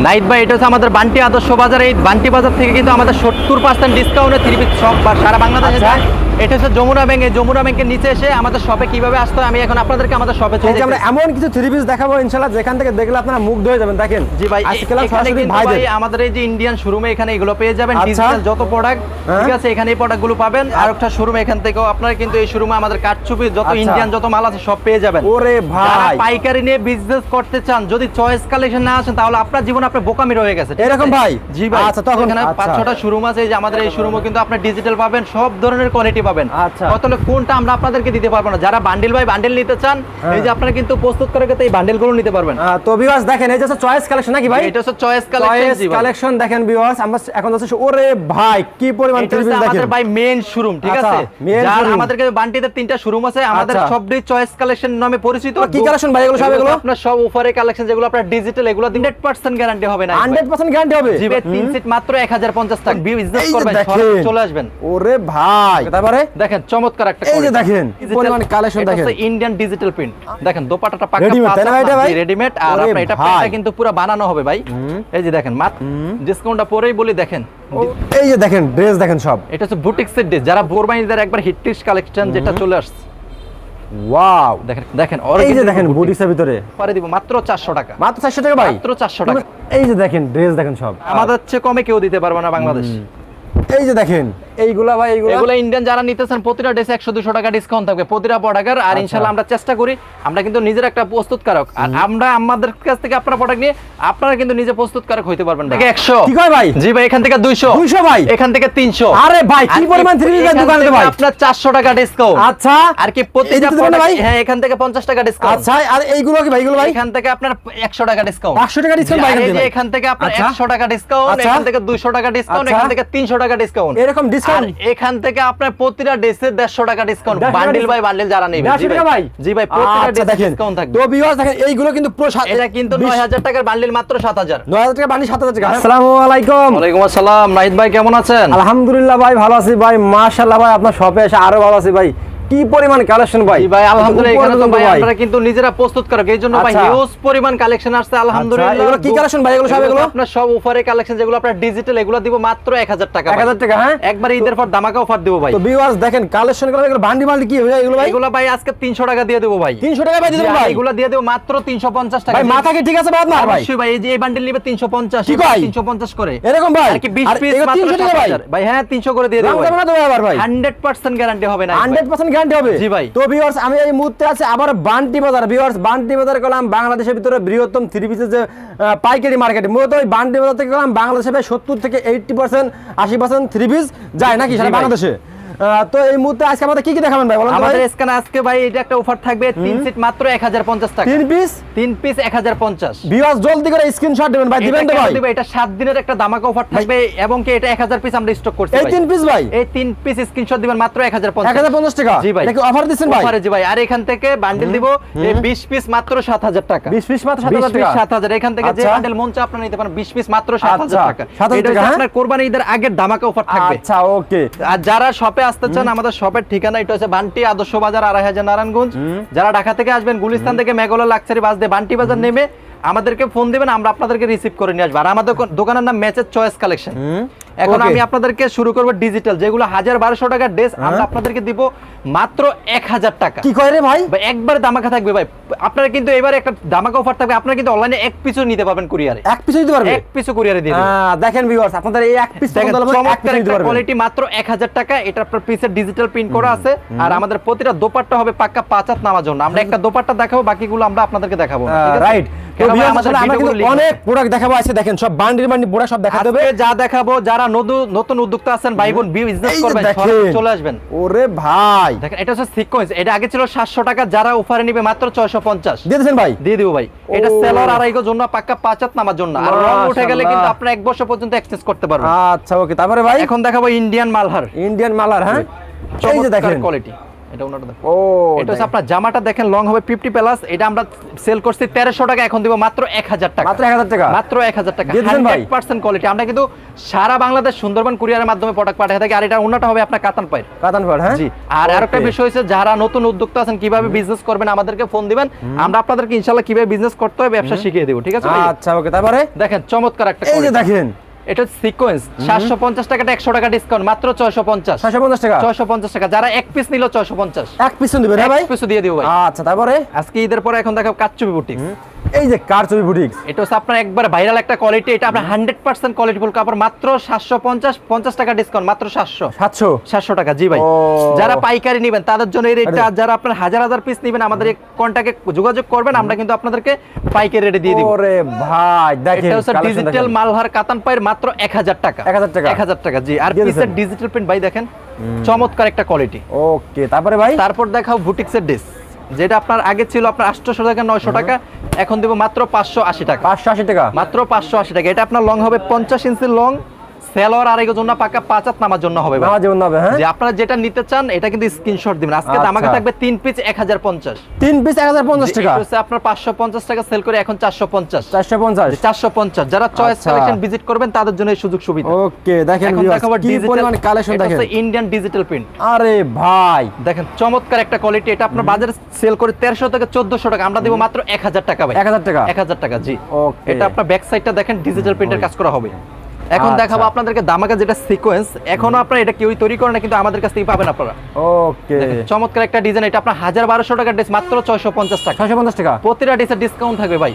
Night ভাই এটা হচ্ছে আমাদের বান্টি আদর্শ বাজার এই বান্টি বাজার থেকে কিন্তু আমাদের সত্তর পার্সেন্ট ডিসকাউন্টে থ্রি পিস শপ বা সারা বাংলাদেশে আচ্ছা। যায় এটা হচ্ছে যমুনা ব্যাংক এই যমুনা ব্যাংকের নিচে এসে আমাদের শপে কীভাবে আসতে হয় আমি এখন আপনাদেরকে আমাদের শপে যে আমরা এমন কিছু থ্রি পিস দেখাবো ইনশাল্লাহ যেখান থেকে দেখলে আপনারা মুগ্ধ হয়ে যাবেন দেখেন জি ভাই আজকে এখানে সরাসরি ভাই আমাদের এই যে ইন্ডিয়ান শোরুমে এখানে এগুলো পেয়ে যাবেন আচ্ছা। ডিজিটাল যত প্রোডাক্ট হ্যাঁ। ঠিক আছে এখানে এই প্রোডাক্টগুলো পাবেন আর একটা শোরুম এখান থেকেও আপনারা কিন্তু এই শোরুমে আমাদের কাঠচুপি যত আচ্ছা। ইন্ডিয়ান যত মাল আছে সব পেয়ে যাবেন ওরে ভাই পাইকারি নিয়ে বিজনেস করতে চান যদি চয়েস কালেকশন না আসেন তাহলে আপনার জীবনে আপনার বোকামি রয়ে গেছে এরকম ভাই? জি ভাই আচ্ছা, তখন- এখানে পাঁচ। ছটা শোরুম আছে যে আমাদের এই শোরুমও কিন্তু আপনার ডিজিটাল পাবেন সব ধরনের কোয়ালিটি পাবেন আচ্ছা। তাহলে কোনটা আমরা আপনাদেরকে দিতে পারব না যারা বান্ডিল ভাই বান্ডিল নিতে চান হ্যাঁ। এই যে আপনারা কিন্তু প্রস্তুত করে কিন্তু এই বান্ডিলগুলো নিতে পারবেন তো ভিউয়ার্স দেখেন এই যে চয়েস কালেকশন নাকি ভাই এটা হচ্ছে চয়েস কালেকশন কালেকশন দেখেন ভিউয়ার্স আমরা এখন যাচ্ছি ওরে ভাই কি পরিমাণ থ্রি দেখেন আমাদের ভাই মেন শোরুম ঠিক আচ্ছা, আছে যার। আমাদের কাছে বান্টিতে তিনটা শোরুম আছে আমাদের আচ্ছা। সবটি চয়েস কালেকশন নামে পরিচিত কি কালেকশন ভাই এগুলো সব এগুলো? আপনার সব অফারে কালেকশন যেগুলো আপনার ডিজিটাল এগুলো 100% গ্যারান্টি হবে না হান্ড্রেড পার্সেন্ট গ্যারান্টি হবে। জি ভাই তিন সিট মাত্র 1050 টাকা। বিজনেস করবেন। চলে আসবেন। ওরে ভাই। তারপরে দেখেন চমৎকার একটা এই যে দেখেন, পরিমাণ এটা দেখেন। হচ্ছে ইন্ডিয়ান ডিজিটাল প্রিন্ট দেখেন পাকা ভাই? রেডিমেড আর আপনার এটা। কিন্তু পুরো বানানো হবে ভাই। এই যে দেখেন মাত্র ডিসকাউন্টটা পরেই বলি দেখেন। এই যে দেখেন ড্রেস দেখেন সব। এটা হচ্ছে বুটিক্সের ড্রেস যারা বোরবাইনিদের একবার হিটটিস কালেকশন যেটা চলে আসছে ওয়াও দেখেন দেখেন এই যে দেখেন। বুটিক্সের ভিতরে। পরে দিব মাত্র 400 টাকা। মাত্র চারশো টাকা ভাই। মাত্র 400 টাকা। এই যে দেখেন ড্রেস দেখেন সব। আমাদের চেয়ে কমে কেউ দিতে পারবে না বাংলাদেশ। এই যে দেখেন। এইগুলা ভাই এইগুলা এগুলো ইন্ডিয়ান যারা নিতেছেন প্রতিটা ড্রেসে একশো দুশো টাকা ডিসকাউন্ট থাকবে। প্রতিটা প্রোডাক্টের আর আচ্ছা। ইনশাল্লাহ আমরা চেষ্টা করি আমরা কিন্তু নিজের একটা প্রস্তুতকারক। আর আমরা আমাদের কাছ থেকে আপনার প্রোডাক্ট নিয়ে আপনারা কিন্তু নিজে প্রস্তুতকারক হইতে পারবেন থেকে একশো। কি কয় ভাই? জি ভাই এখান থেকে দুইশো। 200 ভাই? এখান থেকে তিনশো। আরে ভাই কি পরিমাণ থ্রি পিস দোকানে ভাই? আপনার চারশো টাকা ডিসকাউন্ট আচ্ছা। আর কি প্রতিটা product- ভাই? হ্যাঁ এখান থেকে পঞ্চাশ টাকা ডিসকাউন্ট আচ্ছা আর এইগুলো কি ভাই এগুলো ভাই? এখান থেকে আপনার একশো টাকা ডিসকাউন্ট 500 টাকা discount ভাই এখান থেকে এখান থেকে আপনার আচ্ছা। একশো টাকা ডিসকাউন্ট আচ্ছা। এখান থেকে দুইশো টাকা ডিসকাউন্ট আচ্ছা। এখান থেকে তিনশো টাকা ডিসকাউন্ট এরকম ডিসকাউন্ট এখান থেকে আপনার প্রতিটা ড্রেসে দেড়শো টাকা ডিসকাউন্ট বান্ডেল বাই বান্ডেল যারা নেবে। দেড়শো টাকা ভাই। জি ভাই প্রতিটা আচ্ছা ড্রেসে ডিসকাউন্ট থাকবে। তো ভিউয়ার্স দেখেন এইগুলো কিন্তু পুরো এটা কিন্তু বিশ- নয় হাজার টাকার বান্ডিল মাত্র সাত হাজার। নয় হাজার টাকা বান্ডেল 7000 টাকা। আসসালামু আলাইকুম। ওয়ালাইকুম আসসালাম। নাহিদ ভাই কেমন আছেন? আলহামদুলিল্লাহ ভাই ভালো আছি ভাই। মাশাআল্লাহ ভাই আপনার শপে এসে আরও ভালো আছি ভাই। কি পরিমাণ কালেকশন ভাই? ভাই আলহামদুলিল্লাহ এখানে তো ভাই আমরা কিন্তু নিজেরা প্রস্তুত করব এই জন্য ভাই আচ্ছা। হিউজ পরিমাণ কালেকশন আসছে আলহামদুলিল্লাহ। এগুলো কি collection ভাই? এগুলো সব এগুলো? আপনার সব অফারে কালেকশন যেগুলো আপনার ডিজিটাল এগুলো দিব মাত্র 1000 টাকা এক হাজার টাকা হ্যাঁ? একবার ঈদের পর ধামাকা অফার দিব ভাই। তো ভিউয়ার্স দেখেন কালেকশনগুলো এগুলো বান্ডি বান্ডি কি হয়ে এগুলো ভাই? এগুলো ভাই আজকে 300 টাকা দিয়ে দেব ভাই। 300 টাকা ভাই জি, আর ভাই? এগুলো দিয়ে দেব মাত্র 350 টাকা। ভাই মাথা কি ঠিক আছে ভাই আপনার ভাই? অবশ্যই ভাই এই যে এই বান্ডেল নিবে 350 কি কয়? 350 করে। এরকম ভাই? আর কি 20 পিস মাত্র 300 টাকা ভাই? ভাই হ্যাঁ 300 করে দিয়ে দেব না ভাই। 100% গ্যারান্টি হবে না 100% গ্যারান্টি হবে। জি ভাই। তো ভিউয়ার্স আমি এই মুহূর্তে আছে আবার বান্টি বাজার। ভিউয়ার্স বান্টি বাজার করলাম বাংলাদেশের ভিতরে বৃহত্তম থ্রি পিসের যে পাইকারি মার্কেট মূলত ওই বান্টি বাজার থেকে করলাম বাংলাদেশে সত্তর থেকে এইটটি পার্সেন্ট আশি পার্সেন্ট থ্রি পিস যায় নাকি সারা বাংলাদেশে? তো এই মুহূর্তে আজকে আমাদের কি কি দেখাবেন ভাই? বলেন আমাদের স্ক্যান আজকে ভাই এটা একটা অফার থাকবে তিন সিট মাত্র 1050 টাকা। তিন পিস তিন পিস 1050 ভিউয়ার্স জলদি করে স্ক্রিনশট দেবেন ভাই দিবেন তো ভাই? এটা সাত দিনের একটা দামাকা অফার থাকবে এবং কি এটা 1000 পিস আমরা স্টক করছি এই ভাই। তিন পিস ভাই? এই তিন পিস স্ক্রিনশট দিবেন মাত্র 1050 এক হাজার পঞ্চাশ টাকা? জি ভাই। নাকি অফার দিচ্ছেন ভাই? অফারে জি ভাই। আর এখান থেকে বান্ডেল দিব এই 20 পিস মাত্র 7000 টাকা। বিশ পিস মাত্র সাত 20 হাজার পিস টাকা? 7000 এখান থেকে যে আচ্ছা। বান্ডেল মন চা আপনারা নিতে পারেন 20 পিস মাত্র 7000 আচ্ছা, টাকা। 7000 এটা হ্যাঁ? আপনার কোরবানি ঈদের আগের দামাকা অফার থাকবে। আচ্ছা ওকে। আর যারা শপে আসতে চান আমাদের শপের ঠিকানা এটা হচ্ছে বান্টি আদর্শ বাজার আড়াই হাজার নারায়ণগঞ্জ যারা ঢাকা থেকে আসবেন গুলিস্তান থেকে মেঘলা লাক্সারি বাস দিয়ে বান্টি বাজার নেমে আমাদেরকে ফোন দিবেন আমরা আপনাদেরকে রিসিভ করে নিয়ে আসব। আর আমাদের দোকানের নাম ম্যাচের চয়েস কালেকশন এখন আমি আপনাদেরকে শুরু করব ডিজিটাল যেগুলো হাজার বারোশো টাকার ড্রেস আমরা আপনাদেরকে দিব মাত্র এক হাজার টাকা। কি কয় রে ভাই? একবার দামাকা থাকবে ভাই। আপনারা কিন্তু এবারে একটা দামাকা অফার থাকবে আপনারা কিন্তু অনলাইনে এক পিসও নিতে পারবেন কুরিয়ারে এক পিস দিতে পারবে? এক পিসও কুরিয়ারে দিয়ে দেব। আহ, দেখেন ভিউয়ার্স আপনাদের এই এক পিস দেখেন চমৎকার একটা কোয়ালিটি মাত্র 1000 টাকা। এটা আপনার পিসের ডিজিটাল প্রিন্ট করা আছে। আর আমাদের প্রতিটা দোপাট্টা হবে পাক্কা পাঁচ হাত নামার জন্য। আমরা একটা দোপাট্টা দেখাবো বাকিগুলো আমরা আপনাদেরকে দেখাবো? রাইট আসলে আমরা কিন্তু অনেক প্রোডাক্ট দেখাবো আছে দেখেন সব বান্ডিল বান্ডিল প্রোডাক্ট সব দেখাতে হবে। যা দেখাবো যারা নতুন উদ্যোক্তা আছেন ভাই বোন বিজনেস করবেন চলে আসবেন। ওরে ভাই। দেখেন এটা হচ্ছে সিকোয়েন্স এটা আগে ছিল 700 টাকা যারা অফারে নিবে মাত্র 650 দিয়ে দেন ভাই? দিয়ে দিব ভাই। এটা সেলার আড়াইগো জন্য পাক্কা পাঁচাত নামার জন্য। আর রং উঠে গেলে কিন্তু আপনি আপনারা এক বছর পর্যন্ত এক্সচেঞ্জ করতে পারবেন। আচ্ছা ওকে। তারপরে ভাই? এখন দেখাবো ইন্ডিয়ান মালহার। ইন্ডিয়ান মালহার হ্যাঁ? এই যে দেখেন। কোয়ালিটি এটা ওনাটা দেখেন ও এটা হচ্ছে আপনার জামাটা দেখেন লং হবে ফিফটি প্লাস এটা আমরা সেল করছি তেরোশো টাকা এখন দিব মাত্র এক হাজার টাকা। মাত্র এক হাজার টাকা? মাত্র এক হাজার টাকা। দিয়ে দিবেন ভাই? হান্ড্রেড পার্সেন্ট কোয়ালিটি আমরা কিন্তু সারা বাংলাদেশ সুন্দরবন কুরিয়ারের মাধ্যমে প্রোডাক্ট পাঠিয়ে থাকি আর এটা ওনাটা হবে আপনার কাতান পায়ের। কাতান পাড় হ্যাঁ? জি। আর আরেকটা বিষয় হচ্ছে যারা নতুন উদ্যোক্তা আছেন কীভাবে বিজনেস করবেন আমাদেরকে ফোন দিবেন। আমরা আপনাদেরকে ইনশাল্লাহ কীভাবে বিজনেস করতে হয় ব্যবসা শিখিয়ে দেবো ঠিক আছে আচ্ছা ওকে তারপরে? দেখেন চমৎকার একটা এই যে দেখেন। এটা সিকোয়েন্স সাতশো পঞ্চাশ টাকাটা একশো টাকা ডিসকাউন্ট মাত্র ছয়শো পঞ্চাশ। ছয়শো পঞ্চাশ টাকা? ছয়শো পঞ্চাশ টাকা। যারা এক পিস নিল ছয়শো পঞ্চাশ। এক পিস দিবেন হ্যাঁ ভাই? পিছু দিয়ে দিবো ভাই। আচ্ছা তারপরে? আজকে ঈদের পরে এখন দেখো কাচ্চুপি বুটিক এই যে কার ছবি বুটিক্স এটা হচ্ছে আপনার একবার ভাইরাল একটা কোয়ালিটি এটা আপনার হান্ড্রেড পার্সেন্ট কোয়ালিটিফুল কাপড় মাত্র সাতশো পঞ্চাশ পঞ্চাশ টাকা ডিসকাউন্ট মাত্র সাতশো। সাতশো? সাতশো টাকা জি ভাই। যারা পাইকারি নেবেন তাদের জন্য এই রেটটা যারা আপনার হাজার হাজার পিস নেবেন আমাদের এই কন্টাক্টে যোগাযোগ করবেন আমরা কিন্তু আপনাদেরকে পাইকারি রেটে দিয়ে দিব। ওরে ভাই দেখেন এটা হচ্ছে ডিজিটাল মালহার কাতান পায়ের মাত্র এক হাজার টাকা। 1000 টাকা। এক হাজার টাকা জি। আর পিসের ডিজিটাল প্রিন্ট ভাই দেখেন চমৎকার একটা কোয়ালিটি ওকে তারপরে ভাই? তারপর দেখাও বুটিক্সের ড্রেস যেটা আপনার আগে ছিল আপনার আটশোশো টাকা নয়শো টাকা এখন দেবো মাত্র পাঁচশো আশি টাকা। পাঁচশো আশি টাকা। মাত্র পাঁচশো আশি টাকা। এটা আপনার লং হবে পঞ্চাশ ইঞ্চি লং সেলোয়ার আড়াইগো জন্য পাকা পাঁচ হাত নামার জন্য হবে। নামাজ যেমন হবে হ্যাঁ? যে আপনারা যেটা নিতে চান এটা কিন্তু স্ক্রিনশট দিবেন। আজকে আচ্ছা। আমাকে থাকবে তিন পিস এক হাজার পঞ্চাশ। তিন পিস এক হাজার পঞ্চাশ টাকা? আপনার পাঁচশো পঞ্চাশ টাকা সেল করে এখন চারশো পঞ্চাশ। চারশো পঞ্চাশ? চারশো পঞ্চাশ। যারা চয়েস। কালেকশন ভিজিট করবেন তাদের জন্য এই সুযোগ সুবিধা। ওকে দেখেন কি পরিমাণ কালেকশন দেখেন। ইন্ডিয়ান ডিজিটাল প্রিন্ট আরে ভাই! দেখেন চমৎকার একটা কোয়ালিটি এটা আপনার বাজারে সেল করে তেরোশো থেকে চোদ্দশো টাকা। আমরা দেবো মাত্র এক হাজার টাকা ভাই। এক হাজার টাকা? এক হাজার টাকা জি। Okay. এটা আপনার ব্যাক সাইডটা দেখেন ডিজিটাল প্রিন্টের কাজ করা হবে। এখন আচ্ছা। দেখাবো আপনাদেরকে দামাকা যেটা সিকোয়েন্স এখনও আপনারা এটা কেউই তৈরি করে না কিন্তু আমাদের কাছ থেকে পাবেন আপনারা। ওকে। চমৎকার একটা ডিজাইন এটা আপনার হাজার বারোশো টাকার ড্রেস মাত্র ছয়শো পঞ্চাশ টাকা। ছয়শো পঞ্চাশ টাকা? প্রতিটা ড্রেসের ডিসকাউন্ট থাকবে ভাই।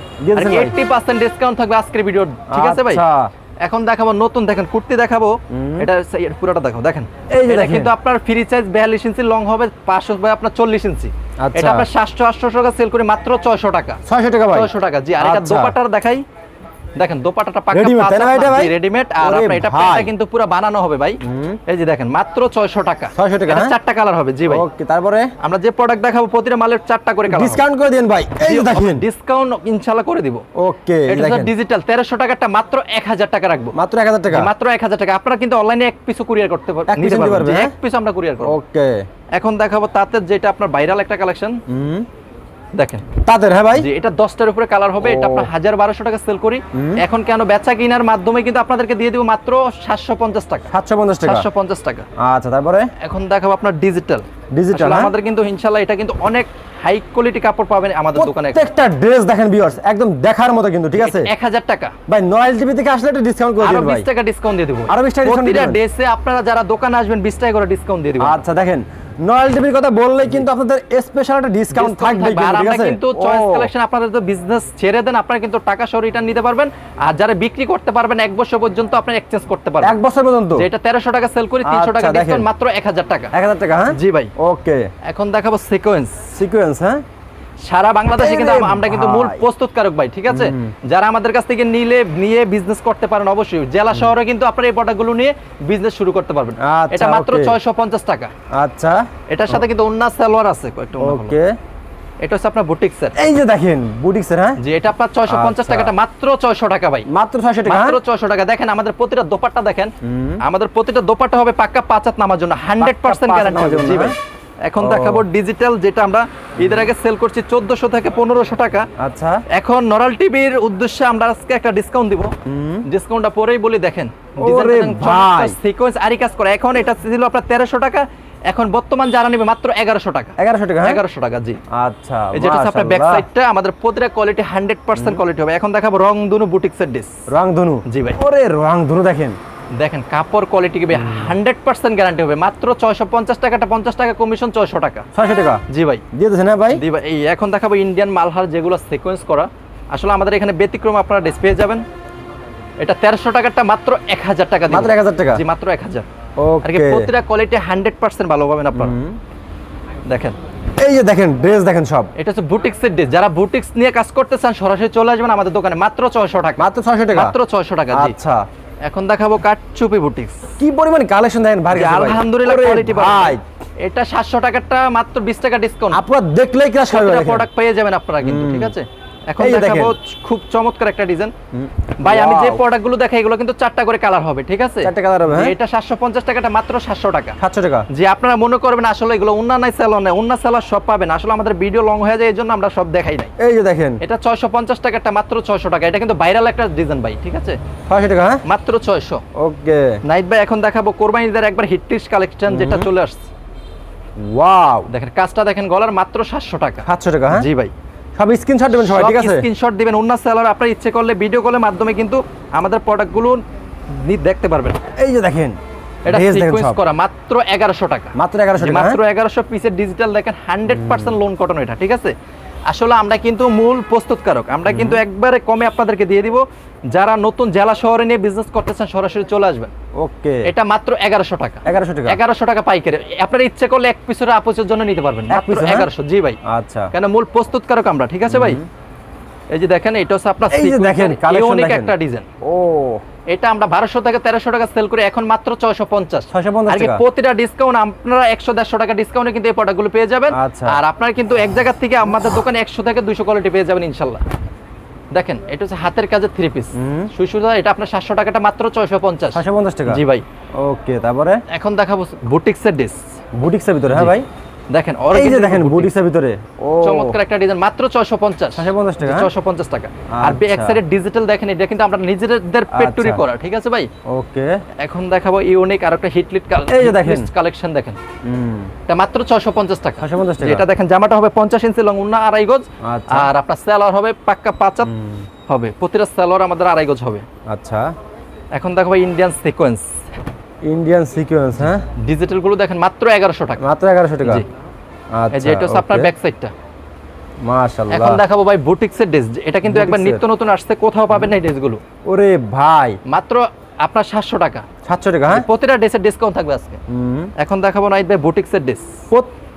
এইটটি পার্সেন্ট ডিসকাউন্ট থাকবে আজকের ভিডিও ঠিক আছে ভাই? আচ্ছা। এখন দেখাবো নতুন দেখেন কুর্তি দেখাবো। এটা পুরোটা দেখো দেখেন। এই এটা দেখেন। কিন্তু আপনার ফ্রি সাইজ বিয়াল্লিশ ইঞ্চি লং হবে পাঁচশো বাই আপনার চল্লিশ ইঞ্চি আচ্ছা। এটা আপনার সাতশো আটশো টাকা সেল করে মাত্র ছয়শো টাকা। ছয়শো টাকা ভাই। ছয়শো টাকা জি আর এটা। দোপাটার দেখাই। দেখেন দোপাটাটা পাকা ভাই? রেডিমেড আর আপনার এটা। প্যান্টটা কিন্তু পুরো বানানো হবে ভাই। এই যে দেখেন মাত্র 600 টাকা। 600 টাকা, এটা হ্যাঁ? চারটা কালার হবে জি ভাই। ওকে তারপরে? আমরা যে প্রোডাক্ট দেখাবো প্রতিটা মালের চারটা করে কালার ডিসকাউন্ট করে দিন ভাই। এই যে দেখেন। ডিসকাউন্ট ইনশাআল্লাহ করে দিব। ওকে এটা দেখেন। ডিজিটাল 1300 টাকাটা মাত্র 1000 টাকা রাখব। মাত্র এক হাজার টাকা? জি, মাত্র 1000 টাকা। আপনারা কিন্তু অনলাইনে এক পিসও কুরিয়ার করতে পারবেন নিতে পারবেন। পারবে, হ্যাঁ? এক পিস আমরা কুরিয়ার করব। ওকে এখন দেখাবো তাতে যেটা আপনার ভাইরাল একটা কালেকশন দেখেন। তাদের হ্যাঁ ভাই? এটা দশটার উপরে কালার হবে এটা আপনার হাজার বারোশো টাকা সেল করি। এখন কেন বেচা কিনার মাধ্যমে কিন্তু আপনাদেরকে দিয়ে দিব মাত্র সাতশো পঞ্চাশ টাকা। সাতশো পঞ্চাশ টাকা? সাতশো পঞ্চাশ টাকা। আচ্ছা তারপরে? এখন দেখাবো আপনার ডিজিটাল হ্যাঁ? আমাদের কিন্তু ইনশাল্লাহ এটা কিন্তু অনেক হাই কোয়ালিটি কাপড় পাবেন আমাদের দোকানে প্রত্যেকটা ড্রেস দেখেন ভিউয়ার্স একদম দেখার মতো কিন্তু ঠিক আছে? এক হাজার টাকা। ভাই নয়েল টিভি থেকে আসলে একটা ডিসকাউন্ট করে দিন ভাই। বিশ টাকা ডিসকাউন্ট দিয়ে দেবো। আরও 20 টাকা discount প্রতিটা ড্রেসে আপনারা যারা দোকানে আসবেন বিশ টাকা করে ডিসকাউন্ট দিয়ে দেবো আচ্ছা দেখেন নয়েল টিভির কথা বললেই কিন্তু আপনাদের স্পেশাল একটা ডিসকাউন্ট থাকবে আর ঠিক আমরা আছে? কিন্তু চয়েস কালেকশন আপনাদের তো বিজনেস ছেড়ে দেন আপনারা কিন্তু টাকা সহ রিটার্ন নিতে পারবেন। আর যারা বিক্রি করতে পারবেন এক বছর পর্যন্ত আপনি এক্সচেঞ্জ করতে পারবেন। এক বছর পর্যন্ত? যেটা তেরোশো টাকা সেল করি তিনশো টাকা আচ্ছা, দেখেন। ডিসকাউন্ট মাত্র এক হাজার টাকা। এক হাজার টাকা হ্যাঁ? জি ভাই। ওকে এখন দেখাবো সিকোয়েন্স সিকোয়েন্স হ্যাঁ? সারা বাংলাদেশে কিন্তু আমরা কিন্তু মূল প্রস্তুতকারক ভাই ঠিক আছে? যারা আমাদের কাছ থেকে নিলে নিয়ে বিজনেস করতে পারেন অবশ্যই। জেলা শহরে কিন্তু আপনারা এই প্রোডাক্টগুলো নিয়ে বিজনেস শুরু করতে পারবেন। আচ্ছা, এটা মাত্র okay. ছয়শো পঞ্চাশ টাকা। আচ্ছা। এটার সাথে কিন্তু অন্য সালোয়ার আছে কয়েকটা ওকে। এটা হচ্ছে আপনার বুটিক স্যার এই যে দেখেন বুটিক্সের হ্যাঁ? যে এটা আপনার ছয়শো পঞ্চাশ আচ্ছা। টাকাটা মাত্র ছয়শো টাকা ভাই। মাত্র ছয়শো টাকা মাত্র হ্যাঁ? ছয়শো টাকা। দেখেন আমাদের প্রতিটা দোপাট্টা দেখেন। আমাদের প্রতিটা দোপাট্টা হবে পাক্কা পাঁচ হাত নামার জন্য। হান্ড্রেড পার্সেন্ট পাঁচ গ্যারান্টি জি ভাই। হ্যাঁ? এখন দেখাবো ডিজিটাল যেটা আমরা ঈদের আগে সেল করছি চোদ্দশো থেকে পনেরোশো টাকা। আচ্ছা। এখন নরাল টিভির উদ্দেশ্যে আমরা আজকে একটা ডিসকাউন্ট দিব। ডিসকাউন্টটা পরেই বলি দেখেন। সিকোয়েন্স আরি কাজ করে। এখন এটা ছিল আপনার তেরোশো টাকা এখন বর্তমান যারা নেবে মাত্র এগারোশো টাকা। এগারোশো টাকা হ্যাঁ? এগারোশো টাকা জি। আচ্ছা এই যেটা আপনার ব্যাক। সাইডটা আমাদের প্রতিটা কোয়ালিটি হান্ড্রেড পার্সেন্ট কোয়ালিটি হবে। এখন দেখাবো রং দুনু বুটিক্সের ডিস রংধনু? জি ভাই। ওরে রংধনু দেখেন। দেখেন কাপড় কোয়ালিটি কি হান্ড্রেড পার্সেন্ট গ্যারান্টি হবে। মাত্র ছয়শো পঞ্চাশ টাকাটা পঞ্চাশ টাকা কমিশন ছয়শো টাকা। ছয়শো টাকা? জি ভাই। দিয়ে দিয়েছেন হ্যাঁ ভাই? জি ভাই এই এখন দেখাবো ইন্ডিয়ান মালহার যেগুলো সিকোয়েন্স করা। আসলে আমাদের এখানে ব্যতিক্রম আপনারা ড্রেস পেয়ে যাবেন। এটা তেরোশো টাকাটা মাত্র এক হাজার টাকা। মাত্র 1000 টাকা? জি মাত্র এক হাজার। আর কি প্রতিটা কোয়ালিটি হান্ড্রেড পার্সেন্ট ভালো পাবেন আপনারা। দেখেন। এই যে দেখেন ড্রেস দেখেন সব। এটা হচ্ছে বুটিক্সের ড্রেস যারা বুটিক্স নিয়ে কাজ করতে চান সরাসরি চলে আসবেন আমাদের দোকানে। মাত্র ছয়শো টাকা। মাত্র ছয়শো টাকা? মাত্র ছয়শো টাকা আচ্ছা। এখন দেখাবো কাটচুপি বুটিক্স কি পরিমাণ কালেকশন দেখেন ভাই। আলহামদুলিল্লাহ কোয়ালিটি ভাই। এটা সাতশো টাকারটা মাত্র বিশ টাকা ডিসকাউন্ট আপনারা দেখলেই ক্রাশ খাবে প্রোডাক্ট পেয়ে যাবেন আপনারা কিন্তু ঠিক আছে? এখন দেখাবো খুব চমৎকার একটা ডিজাইন ভাই আমি যে প্রোডাক্টগুলো দেখাই এগুলো কিন্তু চারটা করে কালার হবে ঠিক আছে? চারটা colour হবে, হ্যাঁ? এটা সাতশো পঞ্চাশ টাকাটা মাত্র সাতশো টাকা। সাতশো টাকা। যে আপনারা মনে করবেন আসলে এগুলো নাই সেলার সব পাবেন। আসলে আমাদের ভিডিও লং হয়ে যায় এই জন্য আমরা সব দেখাই নাই। এই যে দেখেন। এটা ছয়শো পঞ্চাশ টাকাটা মাত্র ছয়শো টাকা। এটা কিন্তু ভাইরাল একটা ডিজাইন ভাই ঠিক আছে? ছয়শো টাকা হ্যাঁ? মাত্র ছয়শো। ওকে। নাইট ভাই এখন দেখাবো কোরবানিদের একবার হিটটিস কালেকশন যেটা চলে আসছে। ওয়াও দেখেন কাজটা দেখেন গলার মাত্র সাতশো টাকা। সাতশো টাকা হ্যাঁ? জি ভাই। সব স্ক্রিনশট দিবেন সবাই ঠিক আছে? স্ক্রিনশট দিবেন। অন্য সেলার আপনার ইচ্ছে করলে ভিডিও কলের মাধ্যমে কিন্তু আমাদের প্রোডাক্টগুলো দেখতে পারবেন। এই যে দেখেন এটা সিকোয়েন্স করা মাত্র এগারোশো টাকা। মাত্র এগারোশো যে টাকা মাত্র হ্যাঁ? এগারোশো পিসের ডিজিটাল দেখেন হান্ড্রেড পার্সেন্ট লোন কটন এটা ঠিক আছে? আসলে আমরা কিন্তু মূল প্রস্তুতকারক। আমরা কিন্তু একবারে কমে আপনাদেরকে দিয়ে দিব। যারা নতুন জেলা শহরে নিয়ে বিজনেস করতেছেন সরাসরি চলে আসবেন। ওকে। এটা মাত্র এগারোশো টাকা। এগারোশো টাকা। এগারোশো টাকা পাইকারি। আপনার ইচ্ছে করলে এক পিসের আপোচের জন্য নিতে পারবেন। হ্যাঁ? এগারোশো। জি ভাই। আচ্ছা। কেন মূল প্রস্তুতকারক আমরা ঠিক আছে ভাই? এই যে দেখেন এটা হচ্ছে আপনার এই যে দেখেন, ইউনিক একটা ডিজাইন ও। এটা আমরা বারোশো থেকে তেরোশো টাকা সেল করে এখন মাত্র ছয়শো পঞ্চাশ। 650 আর টাকা। প্রতিটা ডিসকাউন্ট আপনারা একশো দেড়শো টাকা ডিসকাউন্টে কিন্তু এই প্রোডাক্টগুলো পেয়ে যাবেন। আচ্ছা। আর আপনারা কিন্তু এক জায়গা থেকে আমাদের দোকানে একশো থেকে দুশো কোয়ালিটি পেয়ে যাবেন ইনশাল্লাহ। দেখেন এটা হচ্ছে হাতের কাজের থ্রি পিস সুই সুতা এটা আপনার সাতশো টাকাটা মাত্র ছয়শো পঞ্চাশ। ছয়শো পঞ্চাশ টাকা? জি ভাই। ওকে তারপরে? এখন দেখাবো বুটিক্সের ডিস বুটিক্সের ভিতরে হ্যাঁ ভাই? দেখেন এই যে দেখেন। বুটিক্সের ভিতরে। চমৎকার একটা ডিজাইন মাত্র ছয়শো পঞ্চাশ। 650 টাকা, হ্যাঁ? ছয়শো পঞ্চাশ টাকা। আর আচ্ছা। এক সাইডে ডিজিটাল দেখেন এটা কিন্তু আমরা নিজেদের পেট্টুরি আচ্ছা। করা ঠিক আছে ভাই? ওকে। এখন দেখাবো ইউনিক আর একটা হিটলিট এই যে দেখেন। কালেকশন দেখেন। হুম। এটা মাত্র ছয়শো পঞ্চাশ টাকা। 650 টাকা। এটা দেখেন জামাটা হবে পঞ্চাশ ইঞ্চি লং উন্না আড়াই গজ। আচ্ছা। আর আপনার সেলার হবে পাক্কা পাঁচাত হবে। প্রতিটা সেলার আমাদের আড়াই গজ হবে। আচ্ছা। এখন দেখাবো ইন্ডিয়ান সিকোয়েন্স ইন্ডিয়ান সিকোয়েন্স হ্যাঁ? ডিজিটালগুলো দেখেন মাত্র 1100 টাকা। মাত্র 1100 টাকা। আচ্ছা এই যে আচ্ছা এটা হচ্ছে আপনার ব্যাক সাইডটা মাশাআল্লাহ। এখন দেখাবো ভাই বুটিক্সের ড্রেস। এটা কিন্তু একবার নিত্য নতুন আসছে কোথাও পাবেন না এই ড্রেসগুলো। ওরে ভাই। মাত্র আপনার সাতশো টাকা। সাতশো টাকা হ্যাঁ? প্রতিটা ড্রেসের ডিসকাউন্ট থাকবে আজকে। এখন দেখাবো নাইট ভাই বুটিক্সের ড্রেস।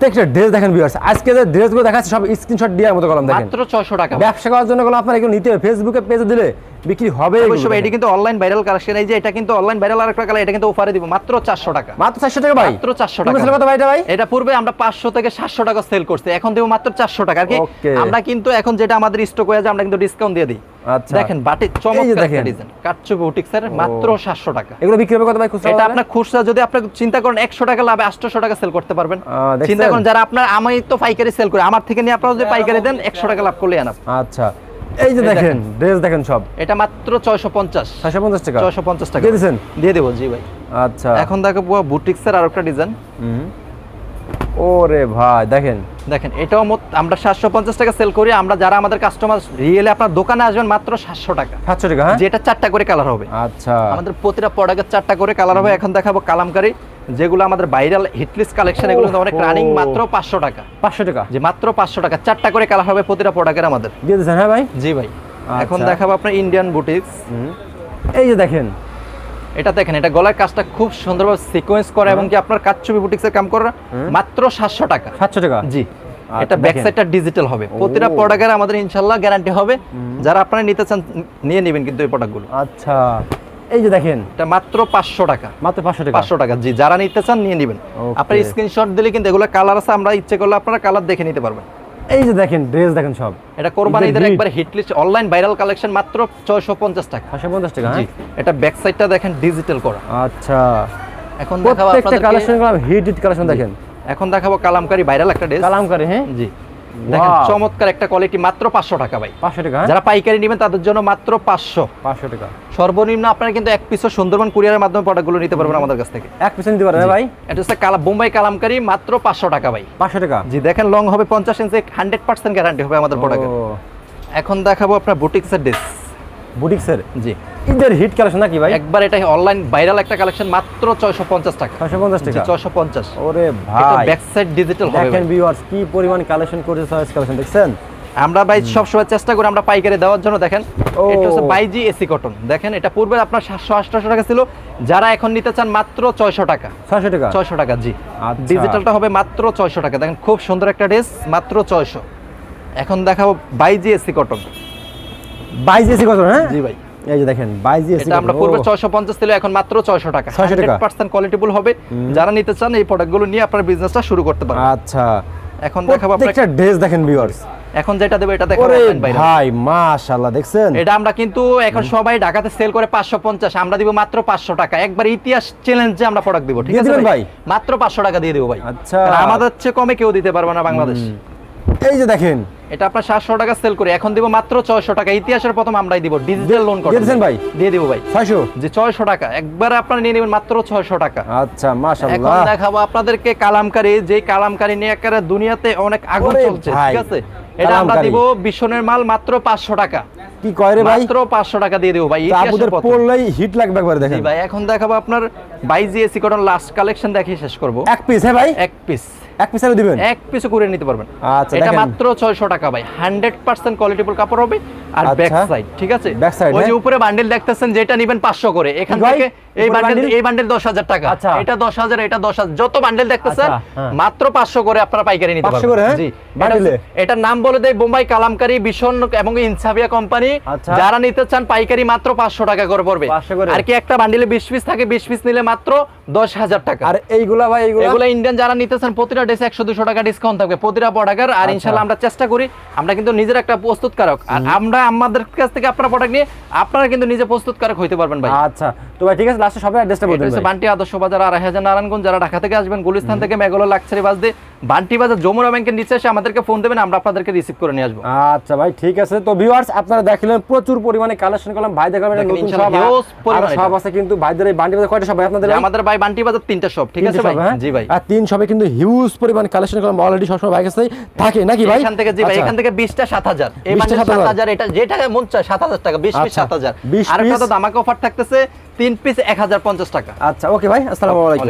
প্রত্যেকটা ড্রেস দেখেন ভিউয়ার্স আজকে যে ড্রেসগুলো দেখাচ্ছি সব স্ক্রিনশট মতো কলম দেখেন। মাত্র ছয়শো টাকা। ব্যবসা করার জন্য কলম আপনার এগুলো নিতে হবে ফেসবুকে পেজে দিলে বিক্রি হবে অবশ্যই এটা কিন্তু অনলাইন ভাইরাল কালেকশন এই যে এটা কিন্তু অনলাইন ভাইরাল আর একটা কালার এটা কিন্তু অফারে দিব মাত্র চারশো টাকা। মাত্র চারশো টাকা ভাই? মাত্র 400 টাকা। কত ভাই এটা ভাই? এটা পূর্বে আমরা পাঁচশো থেকে সাতশো টাকা সেল করছি এখন দেবো মাত্র চারশো টাকা। আর কি. আমরা কিন্তু এখন যেটা আমাদের স্টক হয়ে যায় আমরা কিন্তু ডিসকাউন্ট দিয়ে দিই। দেখেন বাটি চমৎকার ডিজাইন কাটছু বুটিক্সের মাত্র সাতশো টাকা। এগুলো বিক্রি হবে কত ভাই খুচরা এটা আপনার খুচরা যদি আপনি চিন্তা করেন একশো টাকা লাভে আটশো টাকা সেল করতে পারবেন। চিন্তা করেন যারা আপনার আমি তো পাইকারি সেল করি আমার থেকে নিয়ে আপনারা যদি পাইকারি দেন একশো টাকা লাভ করলে আনাপ আচ্ছা। এই যে দেখেন। ড্রেস দেখেন সব। এটা মাত্র ছয়শো পঞ্চাশ। ছয়শো পঞ্চাশ টাকা? ছয়শো পঞ্চাশ টাকা। দিয়ে? দিয়ে দেবো জি ভাই। আচ্ছা। এখন দেখো বুটিক্সের আর একটা ডিজাইন হুম। ওরে ভাই দেখেন দেখেন এটাও আমরা সাতশো পঞ্চাশ টাকা সেল করি। আমরা যারা আমাদের কাস্টমার রিয়েলে আপনার দোকানে আসবেন মাত্র সাতশো টাকা। সাতশো টাকা হ্যাঁ? যেটা চারটা করে কালার হবে। আচ্ছা। আমাদের প্রতিটা প্রোডাক্টের চারটা করে কালার হবে। এখন দেখাবো কালামকারি যেগুলো আমাদের ভাইরাল হিটলিস্ট কালেকশন এগুলো অনেক রানিং মাত্র পাঁচশো টাকা। পাঁচশো টাকা? যে মাত্র পাঁচশো টাকা চারটা করে কালার হবে প্রতিটা প্রোডাক্টের আমাদের। দিয়ে দিয়েছেন হ্যাঁ ভাই? জি ভাই। এখন আচ্ছা। দেখাবো আপনার ইন্ডিয়ান বুটিক্স এই যে দেখেন এটা দেখেন এটা গলার কাজটা খুব সুন্দরভাবে সিকোয়েন্স করা এবং কি আপনার কাচ্চুবি বুটিক্সের কাম করা মাত্র সাতশো টাকা। সাতশো টাকা? জি। আচ্ছা, এটা ব্যাক সাইডটা ডিজিটাল হবে। প্রতিটা প্রোডাক্টের আমাদের ইনশাল্লাহ গ্যারান্টি হবে। যারা আপনারা নিতে চান নিয়ে নেবেন কিন্তু এই প্রোডাক্টগুলো আচ্ছা। এই যে দেখেন। এটা মাত্র পাঁচশো টাকা। মাত্র পাঁচশো টাকা? পাঁচশো টাকা। জি যারা নিতে চান নিয়ে নেবেন. আপনার স্ক্রিনশট দিলে কিন্তু এগুলো কালার আছে আমরা ইচ্ছে করলে আপনারা কালার দেখে নিতে পারবেন। এই যে দেখেন ড্রেস দেখেন সব। এটা কোরবানিদের hit. একবার hit list online viral collection মাত্র ছয়শো পঞ্চাশ টাকা। ছয়শো পঞ্চাশ টাকা জি হ্যাঁ এটা ব্যাক সাইডটা দেখেন ডিজিটাল করা। আচ্ছা। এখন দেখাবো আপনাদেরকে- কালেকশন হিট হিট কালেকশন দেখেন। এখন দেখাবো কালামকারি ভাইরাল একটা ড্রেস কালামকারি হ্যাঁ? জি দেখেন চমৎকার একটা কোয়ালিটি মাত্র পাঁচশো টাকা ভাই। পাঁচশো টাকা হ্যাঁ? যারা পাইকারি নেবেন তাদের জন্য মাত্র পাঁচশো। পাঁচশো টাকা। সর্বনিম্ন আপনারা কিন্তু এক পিসও সুন্দরবন কুরিয়ারের মাধ্যমে প্রোডাক্টগুলো নিতে পারবেন আমাদের কাছ থেকে। এক পিছনে দিতে পারেন ভাই? এটা হচ্ছে কালা বোম্বাই কালামকারি মাত্র পাঁচশো টাকা ভাই। পাঁচশো টাকা? জি দেখেন লং হবে পঞ্চাশ ইঞ্চি হান্ড্রেড পার্সেন্ট গ্যারান্টি হবে আমাদের প্রোডাক্টের ও, এখন দেখাবো আপনার বুটিক্সের ড্রেস বুটিক্সের জি। ঈদের হিট কালেকশন নাকি ভাই? একবার এটা অনলাইন ভাইরাল একটা কালেকশন মাত্র ছয়শো পঞ্চাশ টাকা। ছয়শো পঞ্চাশ টাকা? ছয়শো পঞ্চাশ। ওরে এটা ভাই। ব্যাক সাইড ডিজিটাল হবে দেখেন ভিউয়ার্স কি পরিমাণ কালেকশন করেছে চয়েস কালেকশন দেখছেন? আমরা ভাই সবসময় চেষ্টা করি আমরা পাইকারি দেওয়ার জন্য দেখেন। এটা হচ্ছে বাইজি এসি কটন। দেখেন এটা পূর্বে আপনার সাতশো আটশো টাকা ছিল। যারা এখন নিতে চান মাত্র ছয়শো টাকা। ছয়শো টাকা? ছয়শো টাকা জি। আচ্ছা। ডিজিটালটা হবে মাত্র ছয়শো টাকা। দেখেন খুব সুন্দর একটা ড্রেস মাত্র ছয়শো। এখন দেখাবো বাইজি এসি কটন। বাইশ এসি কত হ্যাঁ? জি ভাই। এই যে দেখেন এটা আমরা পূর্বে ছয়শো পঞ্চাশ ছিল এখন মাত্র ছয়শো টাকা। 600 টাকা। হবে। যারা নিতে চান এই প্রোডাক্টগুলো নিয়ে আপনার বিজনেসটা শুরু করতে পারেন আচ্ছা। এখন দেখাবো আপনার প্রত্যেকটা ড্রেস দেখেন ভিউয়ার্স এখন যেটা দেবো এটা দেখো ওরে ভাই মাশাআল্লাহ দেখছেন? এটা আমরা কিন্তু এখন সবাই ঢাকাতে সেল করে পাঁচশো পঞ্চাশ আমরা দিব মাত্র পাঁচশো টাকা। একবার ইতিহাস চ্যালেঞ্জে আমরা প্রোডাক্ট দিব ঠিক আছে ভাই? মাত্র পাঁচশো টাকা দিয়ে দিব ভাই। আচ্ছা। আমাদের চেয়ে কমে কেউ দিতে পারবে না বাংলাদেশ। এই যে দেখেন। এটা আপনার সাতশো টাকা সেল করি এখন দিব মাত্র ছয়শো টাকা। ইতিহাসের প্রথম আমরাই দিব ডিজিটাল লোন দিয়ে দিছেন ভাই? দিয়ে দিব ভাই। ছয়শো? যে ছয়শো টাকা। একবার আপনারা নিয়ে নেবেন মাত্র ছয়শো টাকা। আচ্ছা এখন মাশাআল্লাহ দেখাবো আপনাদেরকে কালামকারি যে কালামকারী নিয়ে একেবারে দুনিয়াতে অনেক আগুন চলছে ঠিক আছে? এটা আমরা দিব বিশ্বনের মাল মাত্র পাঁচশো টাকা। কি কয় রে ভাই? মাত্র পাঁচশো টাকা দিয়ে দেবো ভাই ইতিহাসের পড়লেই হিট লাগবে একবারে দেখেন। ভাই এখন দেখাবো আপনার বাইজি এসি কটন লাস্ট কালেকশন দেখিয়ে শেষ করব। এক পিস হ্যাঁ ভাই? এক পিস এক পিস দিবেন? এক পিসও করে নিতে পারবেন। আচ্ছা, এটা মাত্র ছয়শো টাকা ভাই হান্ড্রেড পার্সেন্ট কোয়ালিটিফুল কাপড় হবে আর আচ্ছা। ব্যাক সাইড ঠিক আছে? Back side, ওই যে হ্যাঁ? উপরে বান্ডেল দেখতেছেন যেটা নিবেন পাঁচশো করে। এখান থেকে এই বান্ডেল এই বান্ডেল দশ হাজার টাকা। আচ্ছা। এটা দশ হাজার এটা দশ হাজার। যত বান্ডেল দেখতেছেন আচ্ছা, হ্যাঁ। মাত্র পাঁচশো করে আপনারা পাইকারি নিতে 500 করে, হ্যাঁ? জি। এ? এটা- নাম বলে দেয় বোম্বাই কালামকারি ভীষণ এবং ইনসাফিয়া কোম্পানি আচ্ছা। যারা নিতে চান পাইকারি মাত্র পাঁচশো টাকা করে পড়বে। আর কি একটা বান্ডিলে বিশ পিস থাকে বিশ পিস নিলে মাত্র দশ হাজার টাকা। আর এইগুলা ভাই এইগুলা? এগুলো ইন্ডিয়ান যারা নিতেছেন প্রতিটা ড্রেসে একশো দুশো টাকা ডিসকাউন্ট থাকবে। প্রতিটা প্রোডাক্টের আর ইনশাল্লাহ আমরা চেষ্টা করি আমরা কিন্তু নিজের একটা প্রস্তুতকারক। আর আমরা আমাদের কাছ থেকে আপনার প্রোডাক্ট নিয়ে আপনারা কিন্তু নিজে প্রস্তুতকারক হইতে পারবেন ভাই। আচ্ছা। তো ভাই ঠিক আছে লাস্টে সবাই অ্যাড্রেসটা বলবেন হচ্ছে বান্টি আদর্শ বাজার আড়াই হাজার নারায়ণগঞ্জ যারা ঢাকা থেকে আসবেন গুলিস্তান থেকে মেঘলা লাক্সারি বাস দিয়ে বান্টি বাজার যমুনা ব্যাংকের নিচে এসে আমাদেরকে ফোন দেবেন আমরা আপনাদেরকে রিসিভ করে নিয়ে আসব। আচ্ছা ভাই ঠিক আছে। তো ভিউয়ার্স আপনারা দেখলেন প্রচুর পরিমাণে কালেকশন করলাম। ভাই দেখাবেন নতুন সব আর সব আছে কিন্তু ভাইদের এই বান্ডি বাজার। কয়টা সব আপনাদের আমাদের ভাই বান্টি বাজার তিনটা শপ ঠিক আছে ভাই? হ্যাঁ? জি ভাই। আর তিন সবে কিন্তু হিউজ পরিমাণ কালেকশন করলাম। অলরেডি সবসময় ভাই কাছে থাকে নাকি ভাই? এখান থেকে জি ভাই আচ্ছা। এখান থেকে বিশটা সাত হাজার। এই 20টা বান্ডেল 7,000 সাত হাজার এটা যেটা মন চায় সাত হাজার টাকা বিশ পিস আচ্ছা, সাত হাজার। 20 আর একটা তো দামাকা অফার থাকতেছে তিন পিস এক হাজার পঞ্চাশ টাকা। আচ্ছা ওকে ভাই আসসালামু আলাইকুম।